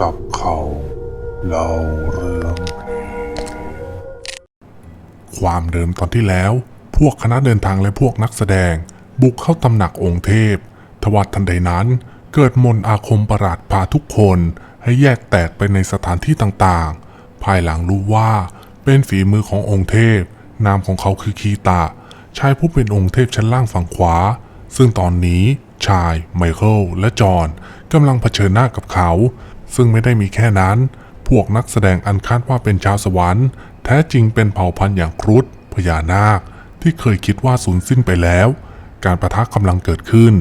จับเขาเล่าเรื่องความเดิมตอนที่แล้ว พวกคณะเดินทางและพวกนักแสดง บุกเข้าตำหนักองค์เทพ ทวัดทันใดนั้น เกิดมนต์อาคมประหลาดพาทุกคนให้แยกแตกไปในสถานที่ต่างๆ ภายหลังรู้ว่าเป็นฝีมือขององค์เทพ นามของเขาคือคีตาชายผู้เป็นองค์เทพชั้นล่างฝั่งขวา ซึ่งตอนนี้ชาย ไมเคิลและจอห์นกำลังเผชิญหน้ากับเขา ซึ่งไม่ได้มีแค่นั้น พวกนักแสดงอันคาดว่าเป็นชาวสวรรค์ แท้จริงเป็นเผ่าพันธุ์อย่างครุฑพญานาค ที่เคยคิดว่าสูญสิ้นไปแล้ว การประทะกำลังเกิดขึ้น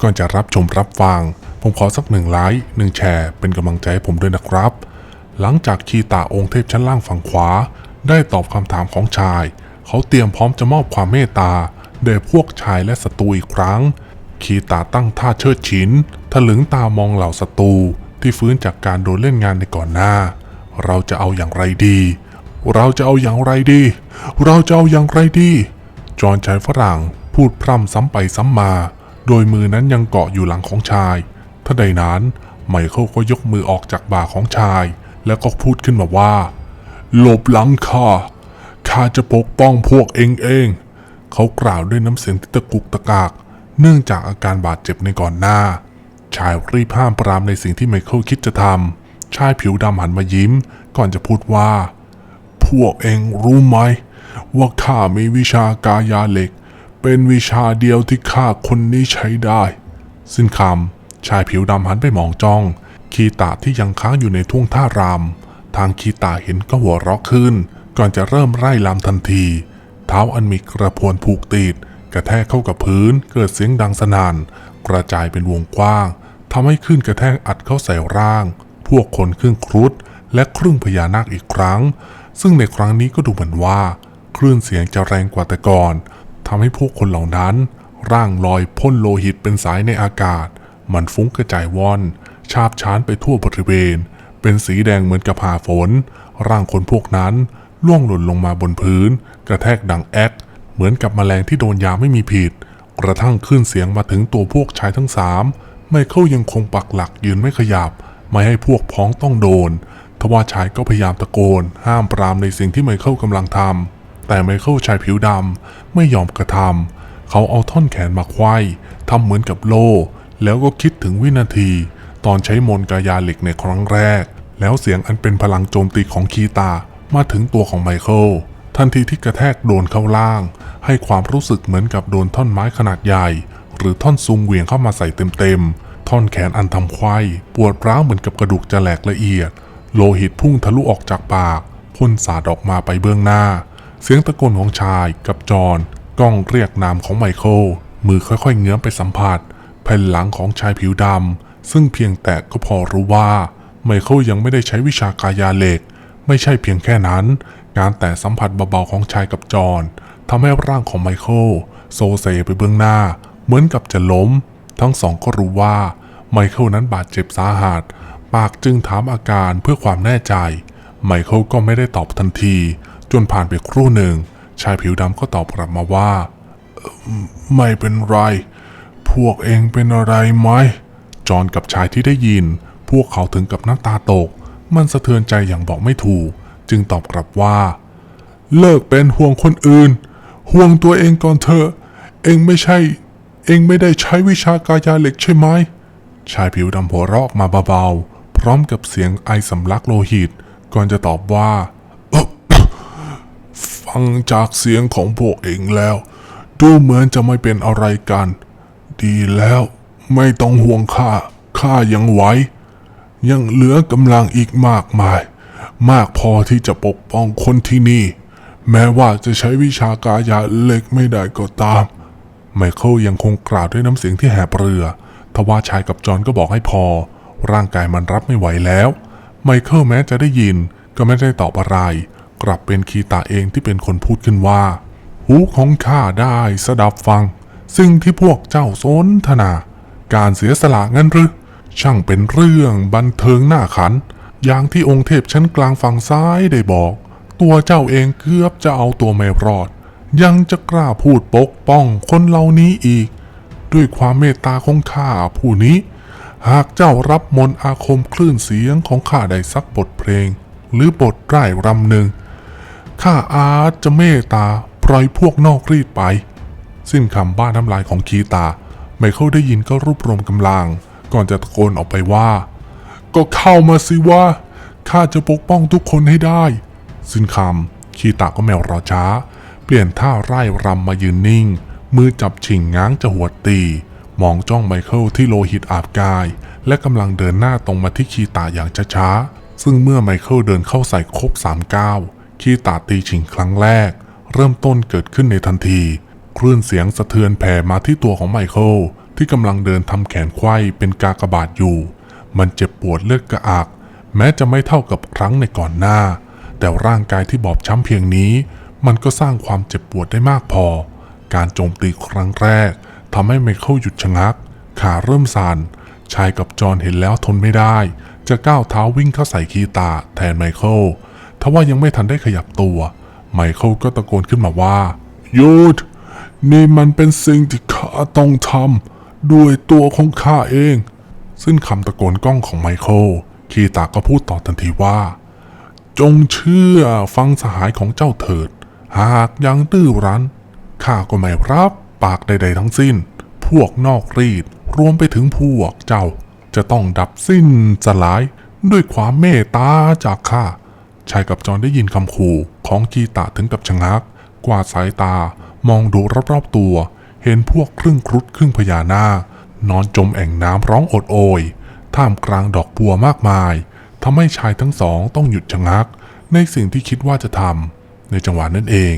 ก่อนจะรับชมรับฟัง ผมขอสักหนึ่งไลค์หนึ่งแชร์เป็นกำลังใจให้ผมด้วยนะครับ หลังจากคีตาองค์เทพชั้นล่างฝั่งขวา ได้ตอบคำถามของชาย เขาเตรียมพร้อมจะมอบความเมตตาแด่พวกชายและศัตรูอีกครั้งคีตาตั้งท่าเชิดชินถลึงตามองเหล่าศัตรู ที่ฟื้นจากการโดนเล่นงานในก่อนหน้า เราจะเอาอย่างไรดี เราจะเอาอย่างไรดี เราจะเอาอย่างไรดี จอห์นชายฝรั่งพูดพร่ำซ้ำไปซ้ำมา โดยมือนั้นยังเกาะอยู่หลังของชายทันใดนั้นไมเคิลก็ยกมือออกจากบ่าของชาย แล้วก็พูดขึ้นมาว่า หลบหลังข้าข้าจะปกป้องพวกเองเอง เขากล่าวด้วยน้ำเสียงที่ตะกุกตะกาก เนื่องจากอาการบาดเจ็บในก่อนหน้า ชายรีบห้ามปรามในสิ่งที่ไมเคิลคิดจะทำชายผิวดำหันมายิ้ม ก่อนจะพูดว่า พวกเองรู้ไหม ว่าข้ามีวิชากายาเหล็ก เป็นวิชาเดียวที่ข้าคนนี้ใช้ได้ สิ้นคำชายผิวดำหันไปมองจ้อง คีตาที่ยังค้างอยู่ในทุ่งท่ารำทางคีตาเห็นก็หัวเราะขึ้น ก่อนจะเริ่มไล่ลำทันที เท้าอันมีกระพวนผูกติดกระแทกเข้ากับพื้นเกิดเสียงดังสนาน กระจายเป็นวงกว้างทำให้ขึ้นกระแทกอัดเข้าใส่ร่าง พวกคนครึ่งครุฑและครึ่งพญานาคอีกครั้ง ซึ่งในครั้งนี้ก็ดูเหมือนว่าคลื่นเสียงจะแรงกว่าแต่ก่อนทำให้พวกคนเหล่านั้น ร่างลอยพ่นโลหิตเป็นสายในอากาศ มันฟุ้งกระจายว่อน ชาบชานไปทั่วบริเวณ เป็นสีแดงเหมือนกับผ่าฝน ร่างคนพวกนั้นล่วงหล่นลงมาบนพื้น กระแทกดังแอ๊กเหมือนกับแมลงที่โดนยาไม่มีผิด กระทั่งขึ้นเสียงมาถึงตัวพวกชายทั้งสามไมเคิลยังคงปักหลักยืนไม่ขยับ ไม่ให้พวกพ้องต้องโดน ทว่าชายก็พยายามตะโกน ห้ามปรามในสิ่งที่ไมเคิลกำลังทำแต่ไมเคิลชายผิวดำไม่ยอมกระทำเขาเอาท่อนแขนมาควายทำเหมือนกับโล แล้วก็คิดถึงวินาที ตอนใช้มนกายาเหล็กในครั้งแรก แล้วเสียงอันเป็นพลังโจมตีของคีตามาถึงตัวของไมเคิล ทันทีที่กระแทกโดนเข้าล่าง ให้ความรู้สึกเหมือนกับโดนท่อนไม้ขนาดใหญ่ หรือท่อนซุงเหวี่ยงเข้ามาใส่เต็มๆ ท่อนแขนอันทำควายปวดร้าวเหมือนกับกระดูกจะแหลกละเอียด โลหิตพุ่งทะลุออกจากปากพ่นสาดออกมาไปเบื้องหน้า เสียงตะโกนของชายกับจอนก้องเรียกนามของไมเคิลมือค่อยๆเงื้อมไปสัมผัส แผ่นหลังของชายผิวดำซึ่งเพียงแต่ก็พอรู้ว่าไมเคิลยังไม่ได้ใช้วิชากายาเหล็ก ไม่ใช่เพียงแค่นั้น การแตะสัมผัสเบาๆของชายกับจอห์นทำให้ร่างของไมเคิลโซเซไปเบื้องหน้า เหมือนกับจะล้ม ทั้งสองก็รู้ว่าไมเคิลนั้นบาดเจ็บสาหัส ปากจึงถามอาการเพื่อความแน่ใจ ไมเคิลก็ไม่ได้ตอบทันที จนผ่านไปครู่หนึ่ง ชายผิวดำก็ตอบกลับมาว่า ไม่เป็นไร พวกเองเป็นอะไรไหม จอห์นกับชายที่ได้ยิน พวกเขาถึงกับน้ำตาตก มันสะเทือนใจอย่างบอกไม่ถูก จึงตอบกลับว่า เลิกเป็นห่วงคนอื่น ห่วงตัวเองก่อนเถอะ เองไม่ใช่ เองไม่ได้ใช้วิชากายาเหล็กใช่ไหม ชายผิวดำหัวเราะออกมาเบาๆ พร้อมกับเสียงไอสำลักโลหิต ก่อนจะตอบว่า ฟังจากเสียงของพวกเองแล้ว ดูเหมือนจะไม่เป็นอะไรกัน ดีแล้วไม่ต้องห่วงข้า ข้ายังไหว ยังเหลือกำลังอีกมากมาย มากพอที่จะปกป้องคนที่นี่ แม้ว่าจะใช้วิชากายาเล็กไม่ได้ก็ตาม ไมเคิลยังคงกล่าวด้วยน้ำเสียงที่แหบเรือ ทว่าชายกับจอนก็บอกให้พอ ร่างกายมันรับไม่ไหวแล้ว ไมเคิลแม้จะได้ยินก็ไม่ได้ตอบอะไร กลับเป็นคีตาเองที่เป็นคนพูดขึ้นว่า หูของข้าได้สดับฟัง สิ่งที่พวกเจ้าสนทนา การเสียสละงั้นหรือช่างเป็นเรื่องบันเทิงหน้าขัน อย่างที่องค์เทพชั้นกลางฝั่งซ้ายได้บอก ตัวเจ้าเองเกือบจะเอาตัวไม่รอด ยังจะกล้าพูดปกป้องคนเหล่านี้อีก ด้วยความเมตตาของข้าผู้นี้ หากเจ้ารับมนต์อาคมคลื่นเสียงของข้าได้สักบทเพลง หรือบทไร่รำหนึ่งข้าอาจจะเมตตาปล่อยพวกนอกรีดไป สิ้นคำบ้าน้ำลายของคีตา ไม่เคิลได้ยินก็รวบรวมกำลัง ก่อนจะตะโกนออกไปว่า ก็เข้ามาสิว่าข้าจะปกป้องทุกคนให้ได้ สิ้นคำคีตาก็แมวรอช้า เปลี่ยนท่าไร่รำมายืนนิ่ง มือจับฉิงง้างจะหัวตี มองจ้องไมเคิลที่โลหิตอาบกาย และกำลังเดินหน้าตรงมาที่คีตาอย่างช้าๆ ซึ่งเมื่อไมเคิลเดินเข้าใส่ครบสามก้าวคีตาตีฉิงครั้งแรก เริ่มต้นเกิดขึ้นในทันทีคลื่นเสียงสะเทือนแผ่มาที่ตัวของไมเคิลที่กำลังเดินทำแขนไขว้เป็นกากบาทอยู่ มันเจ็บปวดเลือดกระอัก แม้จะไม่เท่ากับครั้งในก่อนหน้า แต่ร่างกายที่บอบช้ำเพียงนี้ มันก็สร้างความเจ็บปวดได้มากพอ การโจมตีครั้งแรกทำให้ไมเคิลหยุดชะงัก ขาเริ่มสั่นชายกับจอห์นเห็นแล้วทนไม่ได้ จะก้าวเท้าวิ่งเข้าใส่คีตาแทนไมเคิลทว่ายังไม่ทันได้ขยับตัว ไมเคิลก็ตะโกนขึ้นมาว่าหยุดนี่มันเป็นสิ่งที่ข้าต้องทำด้วยตัวของข้าเอง ซึ่งคำตะโกนกล้องของไมเคิลคีตาก็พูดต่อทันทีว่า จงเชื่อฟังสหายของเจ้าเถิด หากยังตื้อรั้นข้าก็ไม่รับปากใด ๆ ทั้งสิ้น พวกนอกรีดรวมไปถึงพวกเจ้า จะต้องดับสิ้นสลายด้วยความเมตตาจากข้าชายกับจอนได้ยินคำขู่ของกีตาถึงกับชะงัก กวาดสายตา มองดูรอบๆตัว เห็นพวกครึ่งครุฑครึ่งพญานาค นอนจมแอ่งน้ำร้องโอดโอย ท่ามกลางดอกบัวมากมายทำให้ชายทั้งสองต้องหยุดชะงัก ในสิ่งที่คิดว่าจะทำในจังหวะนั้นเอง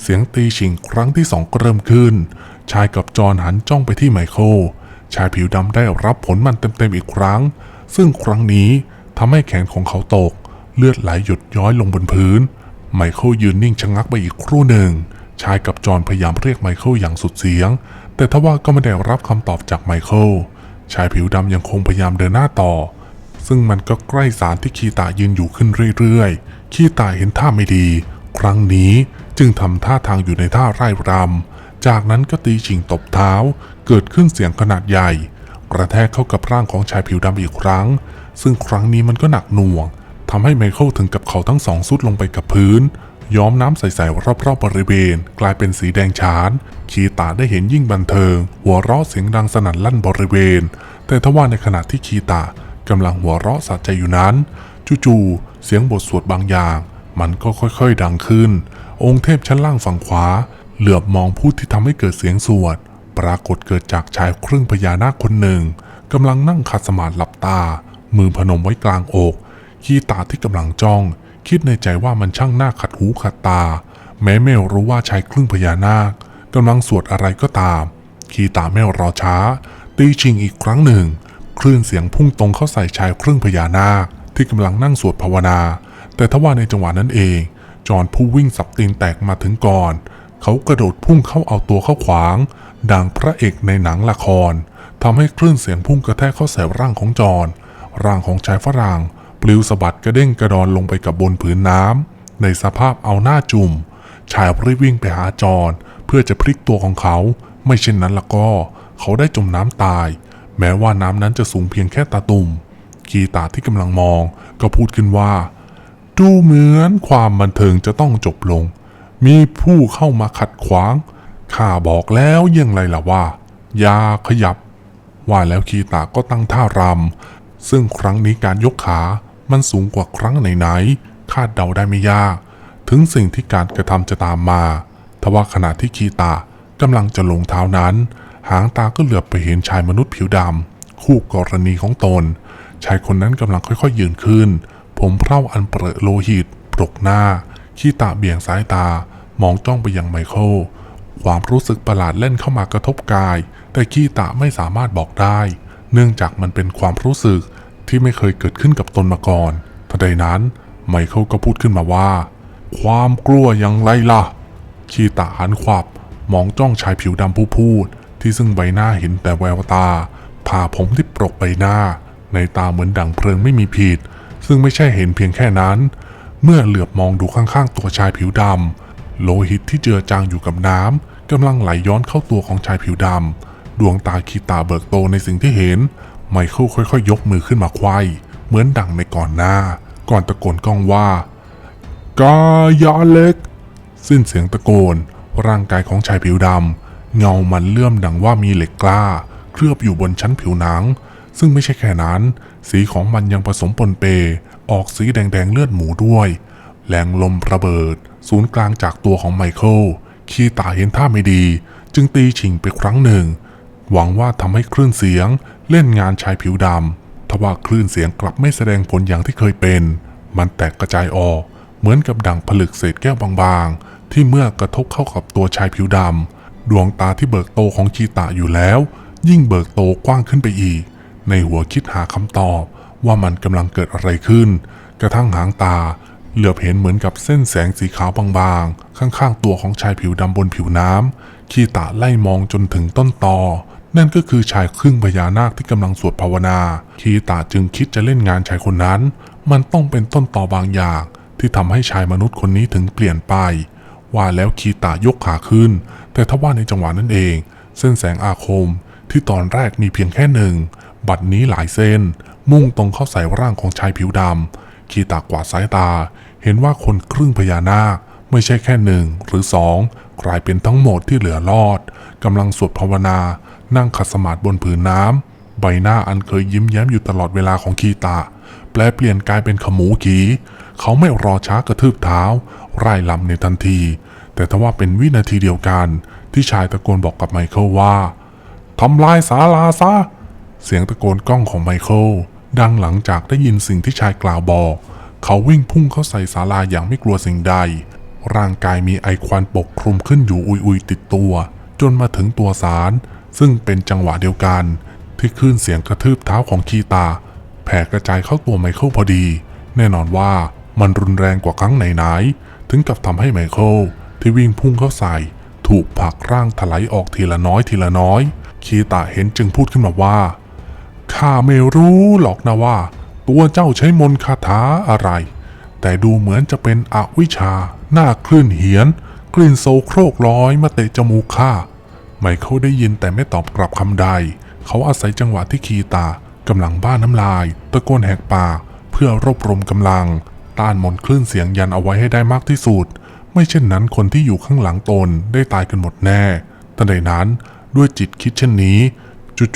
เสียงตีชิงครั้งที่สองก็เริ่มขึ้น ชายกับจอนหันจ้องไปที่ไมเคิลชายผิวดำได้รับผลมันเต็มๆอีกครั้ง ซึ่งครั้งนี้ทำให้แขนของเขาตก เลือดไหลหยดย้อยลงบนพื้น ไมเคิลยืนนิ่งชะงักไปอีกครู่หนึ่ง ชายกับจอนพยายามเรียกไมเคิลอย่างสุดเสียง แต่ทว่าก็ไม่ได้รับคำตอบจากไมเคิลชายผิวดำยังคงพยายามเดินหน้าต่อ ซึ่งมันก็ใกล้สารที่คีตายืนอยู่ขึ้นเรื่อยๆ คีตาเห็นท่าไม่ดี ครั้งนี้จึงทำท่าทางอยู่ในท่าไร่รำ จากนั้นก็ตีชิงตบเท้า เกิดขึ้นเสียงขนาดใหญ่ กระแทกเข้ากับร่างของชายผิวดำอีกครั้ง ซึ่งครั้งนี้มันก็หนักหน่วงทำให้ไมเคิลถึงกับเขาทั้งสองสุดลงไปกับพื้น ย้อมน้ำใสๆรอบๆบริเวณ กลายเป็นสีแดงฉานคีตาได้เห็นยิ่งบันเทิง หัวเราะเสียงดังสนั่นลั่นบริเวณ แต่ทว่าในขณะที่คีตากำลังหัวเราะสะใจอยู่นั้น จู่ๆเสียงบทสวดบางอย่าง มันก็ค่อยๆดังขึ้น องค์เทพชั้นล่างฝั่งขวา เหลือบมองผู้ที่ทำให้เกิดเสียงสวด ปรากฏเกิดจากชายครึ่งพญานาคคนหนึ่งกำลังนั่งขัดสมาธิหลับตา มือพนมไว้กลางอกคีตาที่กำลังจ้อง คิดในใจว่ามันช่างหน่าขัดหูขัดตา แม้ไม่รู้ว่าชายครึ่งพญานาคกำลังสวดอะไรก็ตามคีตาไม่รอช้า ตีชิงอีกครั้งหนึ่ง คลื่นเสียงพุ่งตรงเข้าใส่ชายครึ่งพญานาคที่กำลังนั่งสวดภาวนา แต่ทว่าในจังหวะนั้นเอง จอนผู้วิ่งสับตีนแตกมาถึงก่อน เขากระโดดพุ่งเข้าเอาตัวเข้าขวาง ดังพระเอกในหนังละครทำให้คลื่นเสียงพุ่งกระแทกเข้าใส่ร่างของจอนร่างของชายฝรั่ง ลิวสะบัดกระเด้งกระดอนลงไปกับบนผืนน้ำในสภาพเอาหน้าจุ่ม ชายรีบวิ่งไปหาจอนเพื่อจะพลิกตัวของเขา ไม่เช่นนั้นละก็ เขาได้จมน้ำตาย แม้ว่าน้ำนั้นจะสูงเพียงแค่ตาตุ่มกีตาที่กำลังมองก็พูดขึ้นว่า ดูเหมือนความบันเทิงจะต้องจบลง มีผู้เข้ามาขัดขวางข้าบอกแล้วยังไรล่ะว่าอย่าขยับ ว่าแล้วคีตาก็ตั้งท่ารำซึ่งครั้งนี้การยกขา มันสูงกว่าครั้งไหนๆคาดเดาได้ไม่ยาก ถึงสิ่งที่การกระทำจะตามมาทว่าขณะที่คีตากำลังจะลงเท้านั้น หางตาก็เหลือบไปเห็นชายมนุษย์ผิวดำคู่กรณีของตน ชายคนนั้นกำลังค่อยๆยืนขึ้น ผมเพร่าอันเปรอะโลหิตปรกหน้าขี้ตาเบี่ยงสายตา มองจ้องไปยังไมเคิลความรู้สึกประหลาดเล่นเข้ามากระทบกาย แต่ขี้ตาไม่สามารถบอกได้ เนื่องจากมันเป็นความรู้สึก ที่ไม่เคยเกิดขึ้นกับตนมาก่อนทันใดนั้นไมเคิลก็พูดขึ้นมาว่า ความกลัวยังไรล่ะคีตาหันขวับมองจ้องชายผิวดำผู้พูด ที่ซึ่งใบหน้าเห็นแต่แววตา ผ่าผมที่ปรกใบหน้า ในตาเหมือนดังเพลิงไม่มีผิด ซึ่งไม่ใช่เห็นเพียงแค่นั้น เมื่อเหลือบมองดูข้างๆ ตัวชายผิวดำโลหิตที่เจือจางอยู่กับน้ำกำลังไหลย้อนเข้าตัวของชายผิวดำดวงตาคีตาเบิกโตในสิ่งที่เห็น ไมเคิลค่อยๆยกมือขึ้นมาไขว้เหมือนดังในก่อนหน้า ก่อนตะโกนก้องว่ากายาเล็ก สิ้นเสียงตะโกน ร่างกายของชายผิวดำเงามันเลื่อมดังว่ามีเหล็กกล้า เคลือบอยู่บนชั้นผิวหนัง ซึ่งไม่ใช่แค่นั้น สีของมันยังผสมปนเป ออกสีแดงๆเลือดหมูด้วย แรงลมระเบิด ศูนย์กลางจากตัวของไมเคิลคีตาเห็นท่าไม่ดี จึงตีฉิงไปครั้งหนึ่ง หวังว่าทำให้คลื่นเสียง เล่นงานชายผิวดำทว่าคลื่นเสียงกลับไม่แสดงผลอย่างที่เคยเป็น มันแตกกระจายออกเหมือนกับดังผลึกเศษแก้วบางๆ ที่เมื่อกระทบเข้ากับตัวชายผิวดำดวงตาที่เบิกโตของคีตาอยู่แล้ว ยิ่งเบิกโตกว้างขึ้นไปอีก ในหัวคิดหาคำตอบว่ามันกำลังเกิดอะไรขึ้น กระทั่งหางตา เหลือบเห็นเหมือนกับเส้นแสงสีขาวบางๆ ข้างๆ ตัวของชายผิวดำบนผิวน้ำคีตาไล่มองจนถึงต้นตอ นั่นก็คือชายครึ่งพญานาคที่กำลังสวดภาวนา คีตาจึงคิดจะเล่นงานชายคนนั้น มันต้องเป็นต้นต่อบางอย่าง ที่ทำให้ชายมนุษย์คนนี้ถึงเปลี่ยนไป ว่าแล้วคีตายกขาขึ้น แต่ทว่าในจังหวะนั้นเอง เส้นแสงอาคมที่ตอนแรกมีเพียงแค่หนึ่ง บัดนี้หลายเส้น มุ่งตรงเข้าใส่ร่างของชายผิวดำคีตากวาดสายตา เห็นว่าคนครึ่งพญานาคไม่ใช่แค่หนึ่งหรือสองกลายเป็นทั้งหมดที่เหลือรอดกำลังสวดภาวนา นั่งขัดสมาธิบนผืนน้ำ ใบหน้าอันเคยยิ้มแย้มอยู่ตลอดเวลาของคีตา แปลเปลี่ยนกลายเป็นขมูขี เขาไม่รอช้ากระทืบเท้าไร่ลำในทันที แต่ทว่าเป็นวินาทีเดียวกัน ที่ชายตะโกนบอกกับไมเคิลว่าทำลายศาลาซะ เสียงตะโกนก้องของไมเคิลดังหลังจากได้ยินสิ่งที่ชายกล่าวบอก เขาวิ่งพุ่งเข้าใส่ศาลาอย่างไม่กลัวสิ่งใด ร่างกายมีไอควันปกคลุมขึ้นอยู่อุยๆติดตัว จนมาถึงตัวสาร ซึ่งเป็นจังหวะเดียวกัน ที่คลื่นเสียงกระทืบเท้าของคีตา แผ่กระจายเข้าตัวไมเคิลพอดี แน่นอนว่ามันรุนแรงกว่าครั้งไหนๆถึงกับทำให้ไมเคิลที่วิ่งพุ่งเข้าใส่ ถูกผลักร่างถลายออกทีละน้อยทีละน้อย คีตาเห็นจึงพูดขึ้นมาว่าข้าไม่รู้หรอกนะว่า ตัวเจ้าใช้มนต์คาถาอะไร แต่ดูเหมือนจะเป็นอวิชชาหน้าคลื่นเหียน กลิ่นโซโครกร้อยมาเตะจมูกข้า ไมเคิลได้ยินแต่ไม่ตอบกลับคำใด เขาอาศัยจังหวะที่คีตากำลังบ้าน้ำลาย ตะโกนแหกปากเพื่อรวบรวมกำลัง ต้านมนคลื่นเสียงยันเอาไว้ให้ได้มากที่สุด ไม่เช่นนั้นคนที่อยู่ข้างหลังตนได้ตายกันหมดแน่ทันใดนั้นด้วยจิตคิดเช่นนี้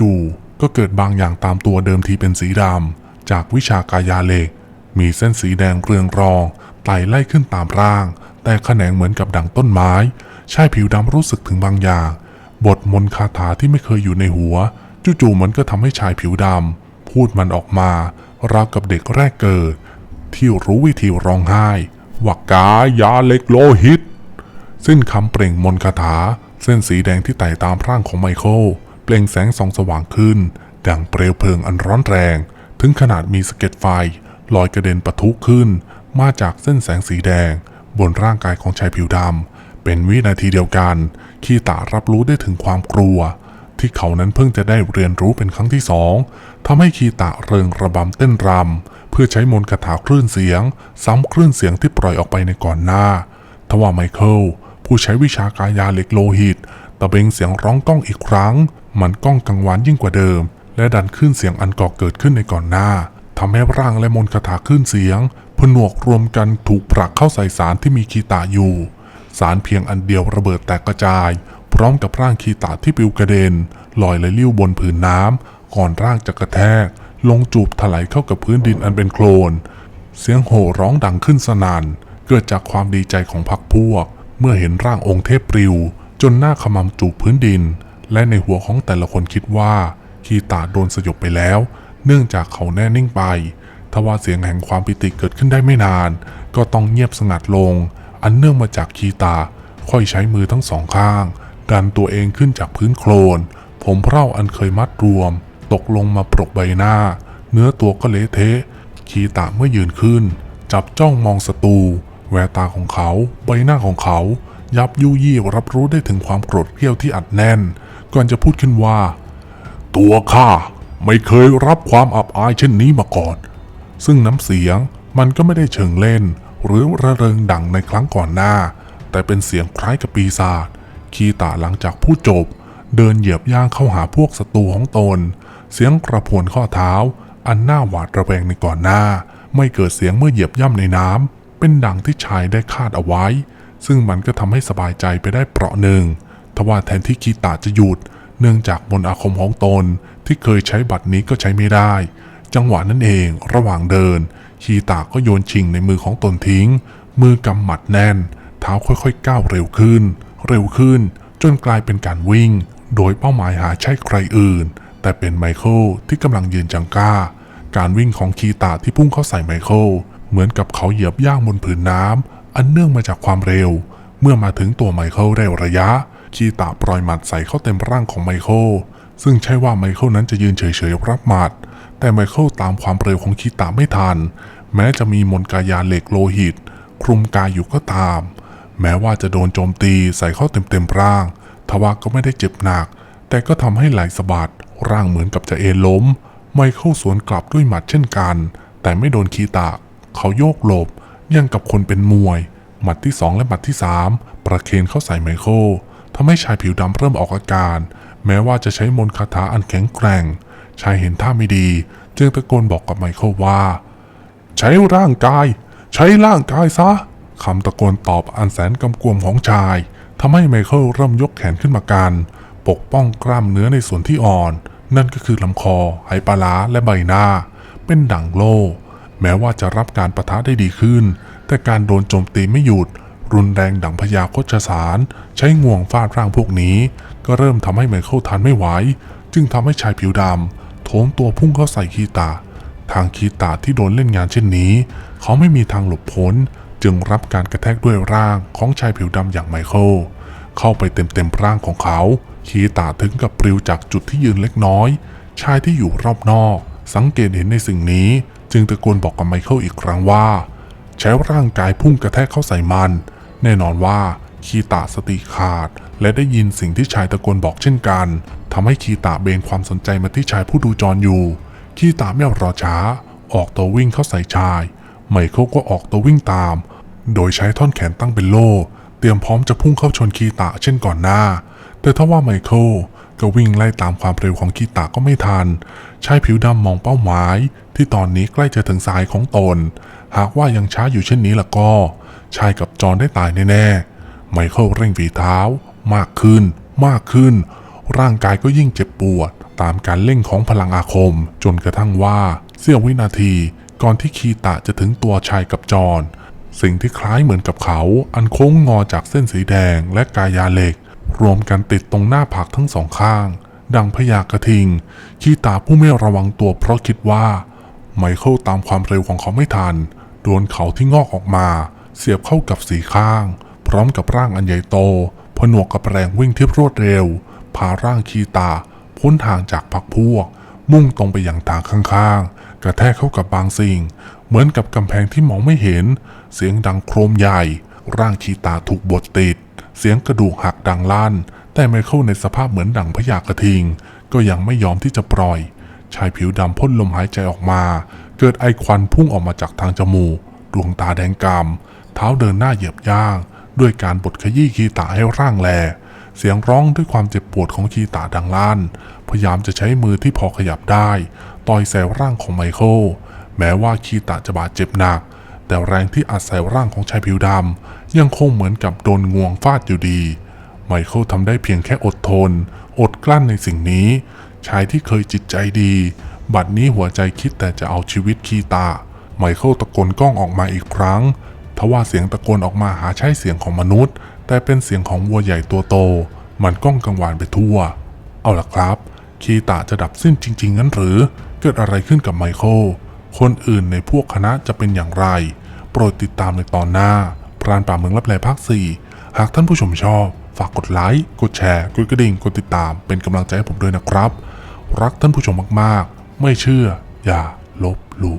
จู่ๆก็เกิดบางอย่างตามตัวเดิมทีเป็นสีดำจากวิชากายาเหล็ก มีเส้นสีแดงเรืองรองไต่ไล่ขึ้นตามร่าง แต่แขนงเหมือนกับดังต้นไม้ชายผิวดำรู้สึกถึงบางอย่าง บทมนต์คาถาที่ไม่เคยอยู่ในหัว จู่ๆมันก็ทำให้ชายผิวดำพูดมันออกมาราวกับเด็กแรกเกิด ที่รู้วิธีร้องไห้ว่ากายาเล็กโลหิต สิ้นคำเปล่งมนต์คาถา เส้นสีแดงที่ไต่ตามร่างของไมเคิลเปล่งแสงส่องสว่างขึ้นดังเปลวเพลิงอันร้อนแรง ถึงขนาดมีสะเก็ดไฟลอยกระเด็นปะทุขึ้น มาจากเส้นแสงสีแดง บนร่างกายของชายผิวดำเป็นวินาทีเดียวกัน คีตารับรู้ได้ถึงความกลัว ที่เขานั้นเพิ่งจะได้เรียนรู้เป็นครั้งที่สองทำให้คีตะเริงระบำเต้นรำเพื่อใช้มนต์คาถาคลื่นเสียง ซ้ำคลื่นเสียงที่ปล่อยออกไปในก่อนหน้า ทว่าไมเคิลผู้ใช้วิชากายาเหล็กโลหิตตะเบงเสียงร้องก้องอีกครั้ง มันก้องกังวานยิ่งกว่าเดิม และดันขึ้นเสียงอันก่อเกิดขึ้นในก่อนหน้าทำให้ร่างและมนต์คาถาขึ้นเสียง ผนวกรวมกันถูกผลักเข้าใส่สารที่มีคีตาอยู่ สารเพียงอันเดียวระเบิดแตกกระจาย พร้อมกับร่างคีตาที่ปลิวกระเด็นลอยและลิ้วบนผืนน้ำก่อนร่างจะกระแทก ลงจูบถลายเข้ากับพื้นดินอันเป็นโคลน เสียงโห่ร้องดังขึ้นสนัน่นเกิดจากความดีใจของพรรคพวก เมื่อเห็นร่างองค์เทพปลิว จนหน้าขมำจูบพื้นดิน และในหัวของแต่ละคนคิดว่าคีตาโดนสยบไปแล้ว เนื่องจากเขาแน่นิ่งไปทว่าเสียงแห่งความปิติเกิดขึ้นได้ไม่นาน ก็ต้องเงียบสงัดลง อันเนื่องมาจากคีตา ค่อยใช้มือทั้งสองข้าง ดันตัวเองขึ้นจากพื้นโคลน ผมเพร่าอันเคยมัดรวม ตกลงมาปรกใบหน้า เนื้อตัวก็เละเทะ คีตาเมื่อยืนขึ้น จับจ้องมองศัตรูแววตาของเขา ใบหน้าของเขา ยับยุยี่รับรู้ได้ถึงความโกรธเกรี้ยวที่อัดแน่น ก่อนจะพูดขึ้นว่า ตัวข้าไม่เคยรับความอับอายเช่นนี้มาก่อน ซึ่งน้ำเสียงมันก็ไม่ได้เชิงเล่น หรือระเริงดังในครั้งก่อนหน้า แต่เป็นเสียงคล้ายกับปีศาจคีตาหลังจากพูดจบ เดินเหยียบย่างเข้าหาพวกศัตรูของตน เสียงกระพวนข้อเท้า อันน่าหวาดระแวงในก่อนหน้า ไม่เกิดเสียงเมื่อเหยียบย่ำในน้ำเป็นดังที่ชายได้คาดเอาไว้ ซึ่งมันก็ทำให้สบายใจไปได้เปราะหนึ่งทว่าแทนที่คีตาจะหยุด เนื่องจากมนอาคมของตนที่เคยใช้บัตรนี้ก็ใช้ไม่ได้ จังหวะนั้นเองระหว่างเดิน คีตาก็โยนชิงในมือของตนทิ้ง มือกำหมัดแน่น เท้าค่อยๆก้าวเร็วขึ้น เร็วขึ้น จนกลายเป็นการวิ่ง โดยเป้าหมายหาใช่ใครอื่น แต่เป็นไมเคิลที่กำลังยืนจังก้า การวิ่งของคีตาที่พุ่งเข้าใส่ไมเคิลเหมือนกับเขาเหยียบย่างบนผืนน้ำอันเนื่องมาจากความเร็ว เมื่อมาถึงตัวไมเคิลได้ระยะคีตาปล่อยหมัดใส่เข้าเต็มร่างของไมเคิลซึ่งใช่ว่าไมเคิลนั้นจะยืนเฉยๆรับหมัด แต่ไมเคิลตามความเร็วของคีตาไม่ทัน แม้จะมีมนกายาเหล็กโลหิต คลุมกายอยู่ก็ตาม แม้ว่าจะโดนโจมตีใส่เข้าเต็มๆร่าง ทว่าก็ไม่ได้เจ็บหนัก แต่ก็ทำให้ไหลสะบัดร่างเหมือนกับจะเอ็นล้ม ไมเคิลสวนกลับด้วยหมัดเช่นกัน แต่ไม่โดนคีตาเขาโยกหลบยังกับคนเป็นมวย หมัดที่สองและหมัดที่สามประเคนเข้าใส่ไมเคิลทำให้ชายผิวดำเริ่มออกอาการ แม้ว่าจะใช้มนต์คาถาอันแข็งแกร่ง ชายเห็นท่าไม่ดี จึงตะโกนบอกกับไมเคิลว่า ใช้ร่างกาย ใช้ร่างกายซะคำตะโกนตอบอันแสนกำกวมของชายทำให้ไมเคิลเริ่มยกแขนขึ้นมากัน ปกป้องกล้ามเนื้อในส่วนที่อ่อน นั่นก็คือลำคอไหปลาร้าและใบหน้า เป็นดั่งโล่แม้ว่าจะรับการประทะได้ดีขึ้น แต่การโดนโจมตีไม่หยุด รุนแรงดั่งพญาโคชสาร ใช้งวงฟาดร่างพวกนี้ ก็เริ่มทำให้ไมเคิลทานไม่ไหว จึงทำให้ชายผิวดำ ถมตัวพุ่งเข้าใส่คีตา ทางคีตาที่โดนเล่นงานเช่นนี้ เขาไม่มีทางหลบพ้น จึงรับการกระแทกด้วยร่างของชายผิวดำอย่างไมเคิลเข้าไปเต็มๆร่างของเขา คีตาถึงกับปลิวจากจุดที่ยืนเล็กน้อย ชายที่อยู่รอบนอก สังเกตเห็นในสิ่งนี้ จึงตะโกนบอกกับไมเคิลอีกครั้งว่า ใช้ร่างกายพุ่งกระแทกเข้าใส่มัน แน่นอนว่า คีตาสติขาด และได้ยินสิ่งที่ชายตะโกนบอกเช่นกันทำให้คีตาเบนความสนใจมาที่ชายผู้ดูจรอยู่ คีตาไม่รอช้า ออกตัววิ่งเข้าใส่ชาย ไมเคิลก็ออกตัววิ่งตาม โดยใช้ท่อนแขนตั้งเป็นโล่ เตรียมพร้อมจะพุ่งเข้าชนคีตาเช่นก่อนหน้า แต่ถ้าว่าไมเคิลก็วิ่งไล่ตามความเร็วของคีตาก็ไม่ทัน ชายผิวดำมองเป้าหมาย ที่ตอนนี้ใกล้จะถึงสายของตน หากว่ายังช้าอยู่เช่นนี้ล่ะก็ ชายกับจอนได้ตายแน่ๆ ไมเคิลเร่งฝีเท้า มากขึ้น มากขึ้น ร่างกายก็ยิ่งเจ็บปวด ตามการเร่งของพลังอาคม จนกระทั่งว่าเสี้ยววินาที ก่อนที่คีตะจะถึงตัวชายกับจอนสิ่งที่คล้ายเหมือนกับเขาอันโค้งงอจากเส้นสีแดงและกายาเหล็ก รวมกันติดตรงหน้าผากทั้งสองข้าง ดังพยากระทิง คีตาผู้ไม่ระวังตัวเพราะคิดว่า ไมเคิลตามความเร็วของเขาไม่ทัน โดนเขาที่งอกออกมา เสียบเข้ากับสีข้าง พร้อมกับร่างอันใหญ่โต ผนวกกับแรงวิ่งที่รวดเร็ว พาร่างคีตา พ้นทางจากพักพวก มุ่งตรงไปอยังทางข้างๆ กระแทกเข้ากับบางสิ่ง เหมือนกับกำแพงที่มองไม่เห็น เสียงดังโครมใหญ่ ร่างคีตาถูกบดติด เสียงกระดูกหักดังลั่น แต่ไมเคิลในสภาพเหมือนดังพยากระทิง ก็ยังไม่ยอมที่จะปล่อย ชายผิวดำพ่นลมหายใจออกมา เกิดไอควันพุ่งออกมาจากทางจมูกดวงตาแดงกำเท้าเดินหน้าเหยียบย่าง ด้วยการบดขยี้คีตาให้ร่างแล เสียงร้องด้วยความเจ็บปวดของคีตาดังลั่น พยายามจะใช้มือที่พอขยับได้ ต่อยแสวร่างของไมเคิล แม้ว่าคีตาจะบาดเจ็บหนัก แต่แรงที่อัดใส่ร่างของชายผิวดำยังคงเหมือนกับโดนงวงฟาดอยู่ดี ไมเคิลทำได้เพียงแค่อดทน อดกลั้นในสิ่งนี้ ชายที่เคยจิตใจดี บัดนี้หัวใจคิดแต่จะเอาชีวิตคีตาไมเคิลตะโกนก้องออกมาอีกครั้ง ทว่าเสียงตะโกนออกมาหาใช่เสียงของมนุษย์ แต่เป็นเสียงของวัวใหญ่ตัวโต มันก้องกังวานไปทั่ว เอาล่ะครับ คีตาจะดับสิ้นจริง ๆ งั้นหรือ เกิดอะไรขึ้นกับไมเคิลคนอื่นในพวกคณะจะเป็นอย่างไร โปรดติดตามในตอนหน้า พรานป่าเมืองรับแลภาค 4 หากท่านผู้ชมชอบ ฝากกดไลค์ กดแชร์ กดกระดิ่ง กดติดตาม เป็นกำลังใจให้ผมด้วยนะครับ รักท่านผู้ชมมากๆ ไม่เชื่อ อย่าลบหลู่